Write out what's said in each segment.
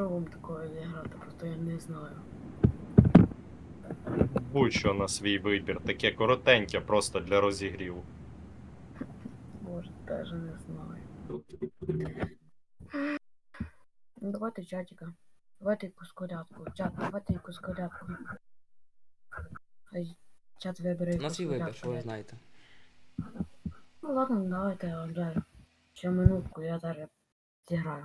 що вам такое зіграти, просто я не знаю. Будь-що на свій вибір, таке коротеньке, просто для розігріву. Боже, даже не знаю. Ну давайте чатика. Давайте якусь колядку. Чат, давайте якусь колядку. Чат вибере На якусь свій вибір, що ви знаєте. Ну ладно, давайте я вже ще минутку, я зараз зіграю.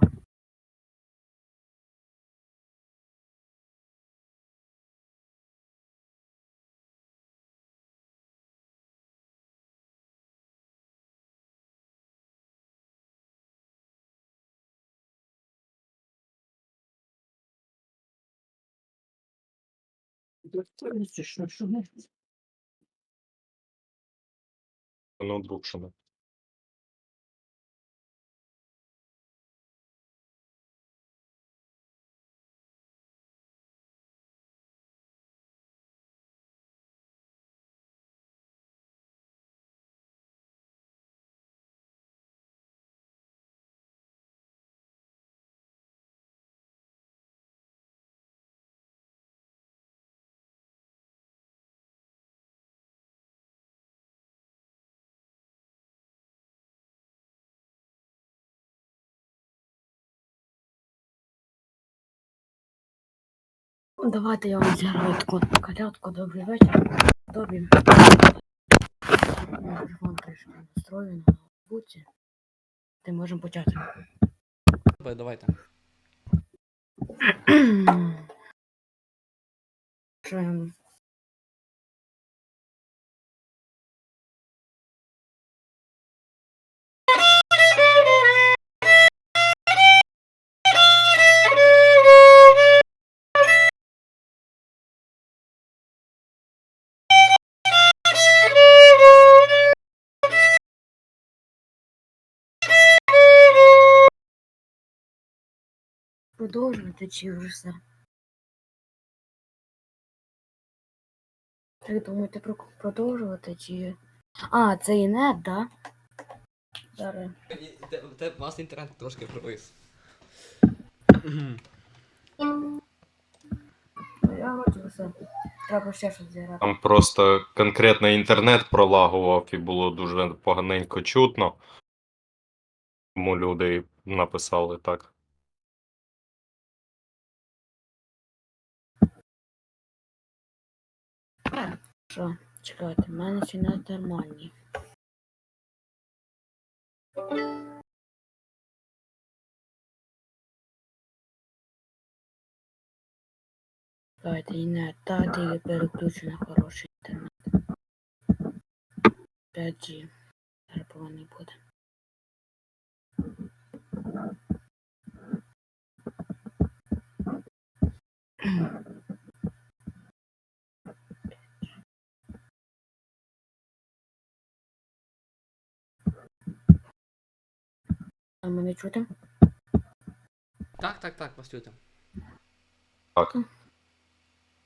Ноутбук що не. Ну, Давайте я вам зіграю таку колядку. Добрий вечір. Добрий. Мікрофон прийшов настроєний на ноутбуці. Ти можемо почати. Давай, Давайте. Що я... Продовжувати чи вже все? Як думаєте про продовжувати чи. А, це і нет, да? Зараз. У вас інтернет трошки провис. Ну, я вроді все. Треба ще щось зіграти. Там просто конкретно інтернет пролагував і було дуже поганенько чутно. Тому люди написали так. Що? Чекайте, в мене ще не нормальні. Давайте і не та тільки переключено хороший інтернет. 5G. Зараз повинен буде. А мене чути? Так, так, так, вас чути. Так.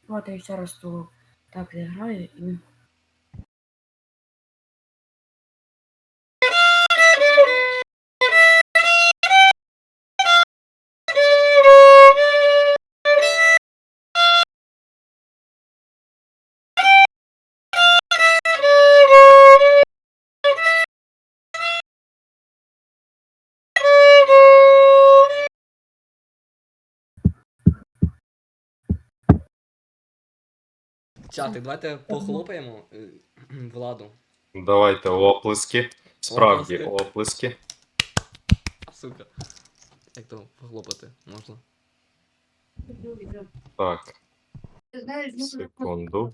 От я ще раз ту так зіграю і. Чатик, давайте похлопаємо е, владу. Давайте оплески. Справді Оплески. оплески. Сука. Як то похлопати можна? Так, секунду.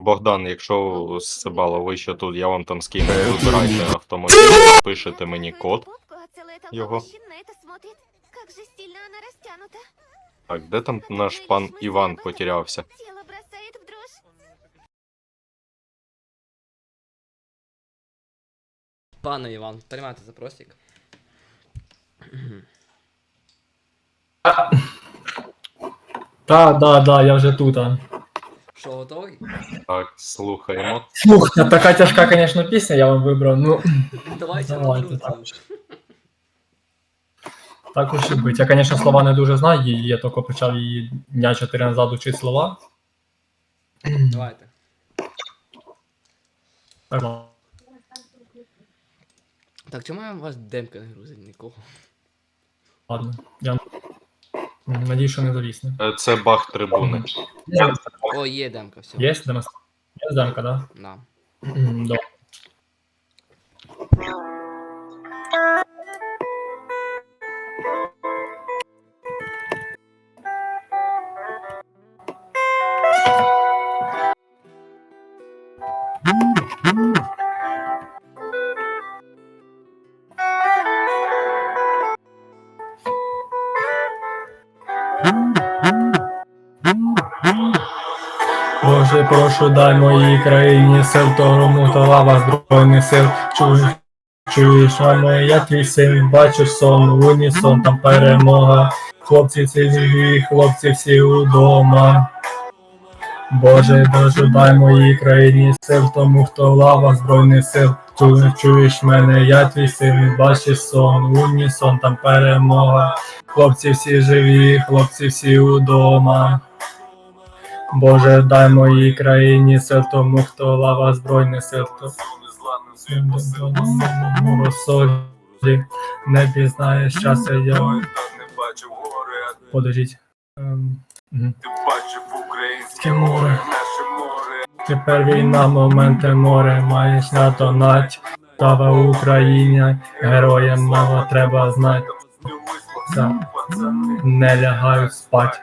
Богдан, якщо Сибала, ви ще тут, я вам там скину, вибирайте автомобіль, пишете мені код. растянута. Так, де там наш пан Іван потерявся? Пане Іван, тримайте запросик. Да, да, да, я вже тут. а. Що, готовий? Так, слухаємо. Фух, така тяжка, конечно, пісня, я вам вибрав. Ну, Давайте давайте на так. друзі. Так уж і бить. Я, звісно, слова не дуже знаю, і я тільки почав її дня чотири назад учити слова. Давайте. Так, Так, чому я у вас демка не грузить нікого? Ладно. Я надію, що не завісне. Е, Це баг трибуни. О, є демка, все. Є демка, Є демка, да? Да. Добре. Боже, прошу, дай моїй країні сил, тому то лава збройних сил. Чуєш, чуєш я твій син, бачиш сон, в унісон, там перемога. Хлопці всі живі, хлопці всі удома. Боже, Боже, дай моїй країні сил, тому хто лава збройних сил. Чуєш, чуєш мене, я твій син, бачиш сон, унісон, там перемога. Хлопці всі живі, хлопці всі удома. Боже, дай моїй країні сил, тому хто лава збройних сил, то розсолі, не пізнає щастя я. Подождіть. Ем, мгм. Таке море. Тепер війна, моменти море, маєш на то нать. Слава Україні, героям мало треба знати. Не лягаю спать.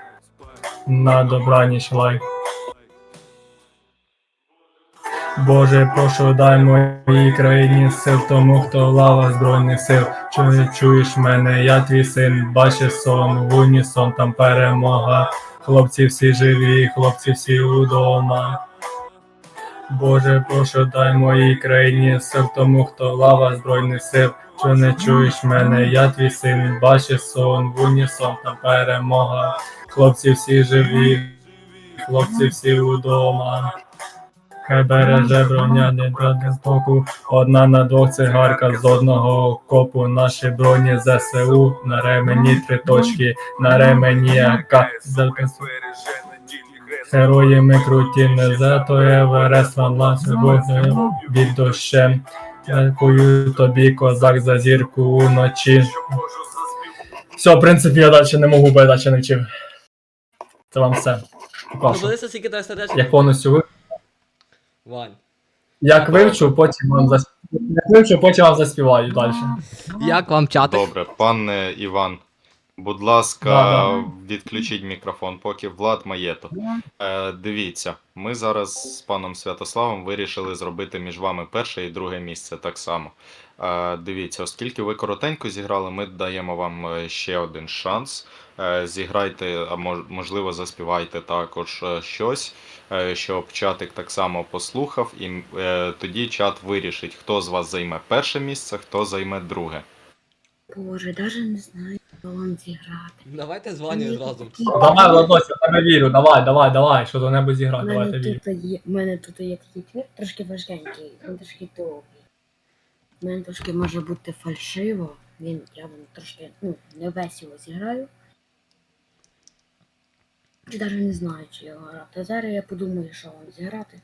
На добраніч лай. Боже, прошу, дай моїй країні сил, тому хто лава збройних сил. Чуєш, чуєш мене, я твій син, бачиш сон, в унісон, там перемога. Хлопці всі живі, хлопці всі удома. Боже, прошу, дай моїй країні сил, тому хто лава збройних сил. Чи не чуєш мене, я твій син, бачиш сон, в унісон, там перемога. Хлопці всі живі, хлопці всі удома. Хай береже броня, не бради боку. Одна на двох цигарка з одного копу. Наші броні ЗСУ на ремені три точки, на ремені АК. Герої ми круті, не за то Еверест ласе сьогодні від дощем. Дякую тобі, козак, за зірку уночі. Все, в принципі, я далі не можу, бо я далі не вчив. Це вам все. Покажу. подивися, скільки дай сердечко. Як повністю ви. Вань. Як вивчу, потім вам заспіваю. Як вивчу, потім вам заспіваю далі. Як вам чатик? Добре, пане Іван. Будь ласка, Да-да. відключіть мікрофон, поки Влад Маєто. Е, дивіться, ми зараз з паном Святославом вирішили зробити між вами перше і друге місце так само. Е, дивіться, оскільки ви коротенько зіграли, ми даємо вам е, ще один шанс. Е, зіграйте, а можливо, заспівайте також е, щось, е, щоб чатик так само послухав, і е, тоді чат вирішить, хто з вас займе перше місце, хто займе друге. Боже, даже не знаю, що вам зіграти. Давайте з Ванею зразу. Давай, Владос, я тебе вірю, давай, давай, давай, що до небудь У зіграти, мене давайте вірю. тут є, у мене тут є такий твір, трошки важкенький, він трошки довгий. У мене трошки може бути фальшиво, він я вам трошки ну, не весело зіграю. Чи навіть не знаю, чи його грати. Зараз я подумаю, що вам зіграти.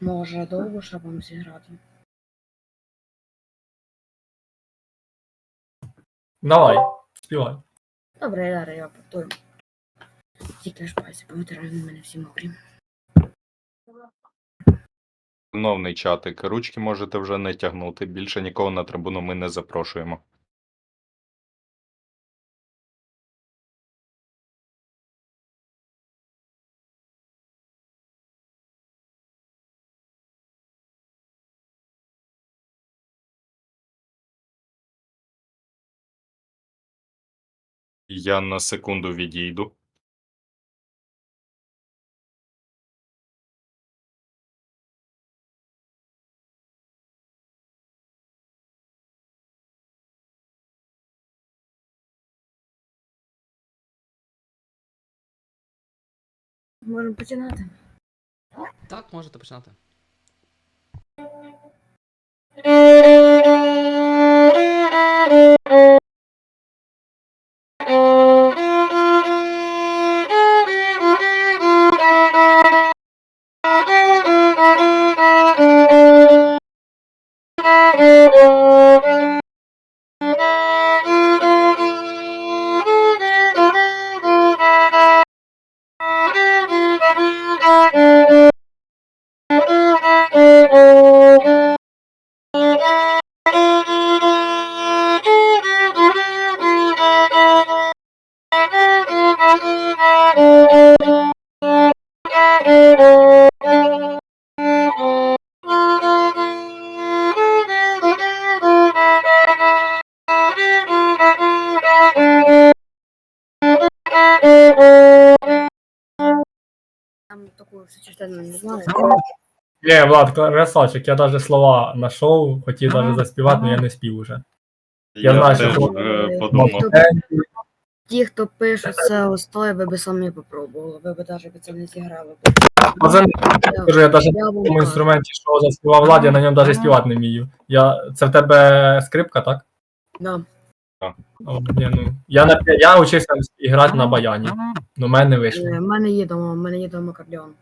Може довго що вам зіграти. Давай, співай. Добре, зараз я повторю. Тільки ж пальці повитираю на мене всі мокрі. Шановний чатик, ручки можете вже не тягнути. Більше нікого на трибуну ми не запрошуємо. Я на секунду відійду. Можемо починати. Так, можете починати. Там такую частину не знаю. Ні, Влад, красавчик, я навіть слова знайшов, хотів навіть заспівати, але я не спів уже. Я знаю, що теж е, подумав. Ті, хто пишуть це устой, ви би самі попробували, ви б навіть це не зіграли. Пацани, Я, кажу, я навіть я в вам тому кажу. інструменті, що заспівав Влад, я на ньому навіть співати не вмію. Я... Це в тебе скрипка, так? Да. О, ні, ну. Я, на... я учився грати на баяні, але в мене не Е, вийшло. В мене є дома, в мене є дома акордеон.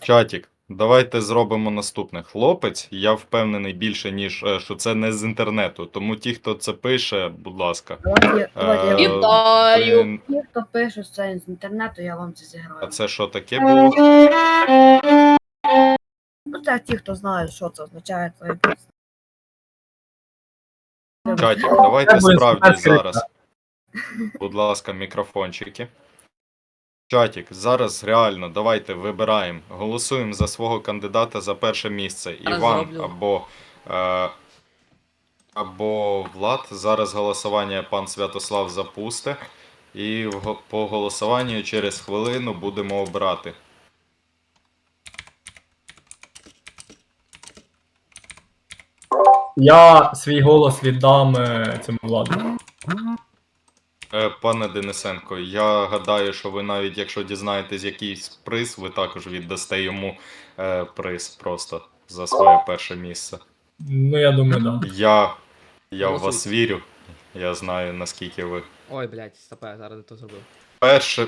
Чатік, давайте зробимо наступне. Хлопець, я впевнений більше, ніж е, що це не з інтернету. Тому ті, хто це пише, будь ласка. Давайте, давайте я Е. Вітаю! Ті, хто пише це з інтернету, я вам це А зіграю. це що таке було? Ну це ті, хто знає, що це означає, то я Чатік, давайте справді зараз. Будь ласка, мікрофончики. Чатік, зараз реально давайте вибираємо. Голосуємо за свого кандидата за перше місце. Іван або, е, або Влад. Зараз голосування пан Святослав запусте. І в по голосуванню через хвилину будемо обрати. Я свій голос віддам е, цьому Владу. Е, Пане Денисенко, я гадаю, що ви навіть якщо дізнаєтесь якийсь приз, ви також віддасте йому е, приз просто за своє перше місце. Ну, я думаю, так. Да. Я, я в вас вірю. Я знаю наскільки ви. Ой, блядь, стопе, зараз не то зробив. Перше.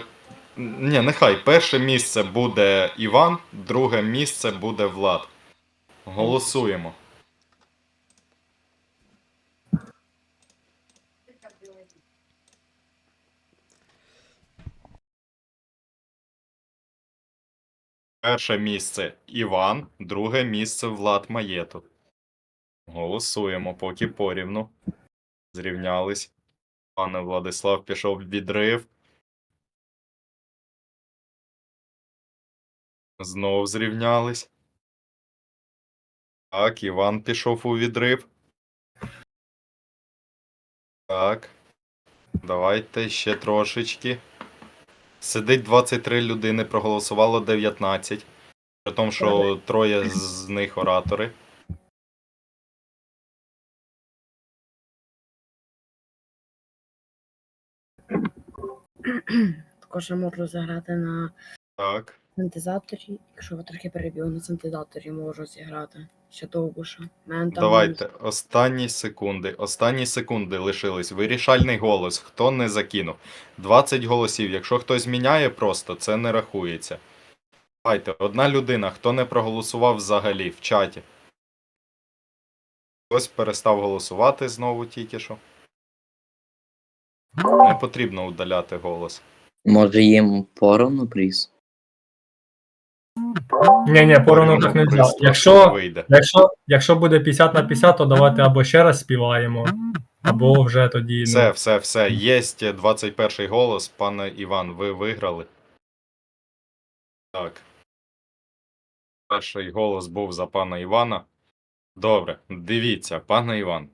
Ні, нехай перше місце буде Іван, друге місце буде Влад. Голосуємо. Перше місце Іван, друге місце Влад Маєтов. Голосуємо, поки порівну. Зрівнялись. Пане Владислав пішов в відрив. Знов зрівнялись. Так, Іван пішов у відрив. Так. Давайте ще трошечки. Сидить 23 людини, проголосувало 19. При тому, що троє з них оратори. Також я можу заграти на Так. синтезаторі. Якщо ви трохи перебігли на синтезаторі, можу зіграти. Ще довбуша. Мене там Давайте, останні секунди. Останні секунди лишились. Вирішальний голос. Хто не закинув? 20 голосів. Якщо хтось міняє просто, це не рахується. Давайте, одна людина, хто не проголосував взагалі в чаті. Хтось перестав голосувати знову тільки що. Не потрібно удаляти голос. Може їм поровну приз? Ні, ні, поровну так не можна. Якщо, вийде. якщо, якщо буде 50 на 50, то давайте або ще раз співаємо, або вже тоді. Все, Ну, все, все. Є 21 голос, пане Іван, ви виграли. Так. Перший голос був за пана Івана. Добре, дивіться, пане Іван.